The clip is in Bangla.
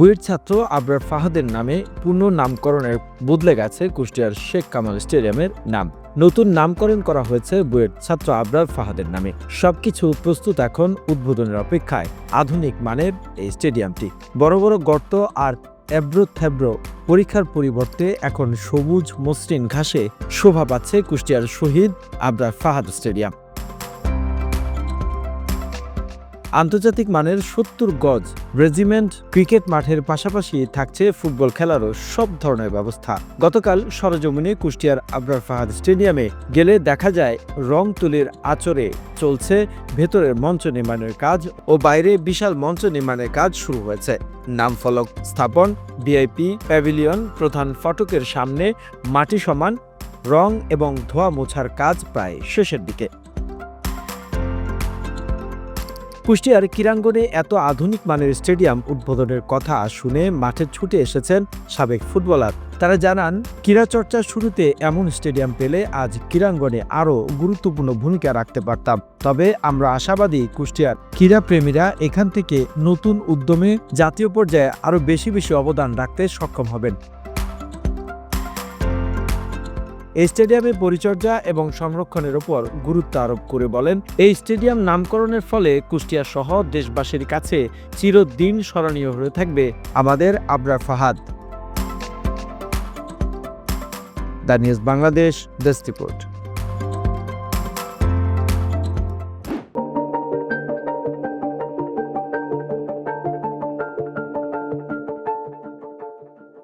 বুয়েট ছাত্র আবরার ফাহাদের নামে পূর্ণ নামকরণের বদলে গেছে কুষ্টিয়ার শেখ কামাল স্টেডিয়ামের নাম। নতুন নামকরণ করা হয়েছে বুয়েট ছাত্র আবরার ফাহাদের নামে। সবকিছু প্রস্তুত এখন উদ্বোধনের অপেক্ষায়। আধুনিক মানের এই স্টেডিয়ামটি। বড় বড় গর্ত আর এব্রো থ্যাব্রো পরীক্ষার পরিবর্তে এখন সবুজ মসৃণ ঘাসে শোভা পাচ্ছে কুষ্টিয়ার শহীদ আবরার ফাহাদ স্টেডিয়াম। আন্তর্জাতিক মানের সত্তর গজ রেজিমেন্ট ক্রিকেট মাঠের পাশাপাশি থাকছে ফুটবল খেলারও সব ধরনের ব্যবস্থা। গতকাল সরজমিনে কুষ্টিয়ার আবরার ফাহাদ স্টেডিয়ামে গেলে দেখা যায়, রং তুলির আচরে চলছে ভেতরের মঞ্চ নির্মাণের কাজ ও বাইরে বিশাল মঞ্চ নির্মাণের কাজ শুরু হয়েছে। নাম ফলক স্থাপন, ভিআইপি প্যাভিলিয়ন প্রধান ফটকের সামনে মাটি সমান, রং এবং ধোয়া মোছার কাজ প্রায় শেষের দিকে। কুষ্টিয়ার ক্রীড়াঙ্গনে এত আধুনিক মানের স্টেডিয়াম উদ্বোধনের কথা শুনে মাঠে ছুটে এসেছেন সাবেক ফুটবলার। তারা জানান ক্রীড়া চর্চার শুরুতে এমন স্টেডিয়াম পেলে আজ ক্রীড়াঙ্গনে আরও গুরুত্বপূর্ণ ভূমিকা রাখতে পারতাম। তবে আমরা আশাবাদী কুষ্টিয়ার ক্রীড়াপ্রেমীরা এখান থেকে নতুন উদ্যমে জাতীয় পর্যায়ে আরও বেশি বেশি অবদান রাখতে সক্ষম হবেন। এই স্টেডিয়ামের পরিচর্যা এবং সংরক্ষণের উপর গুরুত্ব আরোপ করে বলেন, এই স্টেডিয়াম নামকরণের ফলে কুষ্টিয়া সহ দেশবাসীর কাছে চিরদিন স্মরণীয় হয়ে থাকবে আমাদের আবরার ফাহাদ। দ্য নিউজ বাংলাদেশ দেশ রিপোর্ট।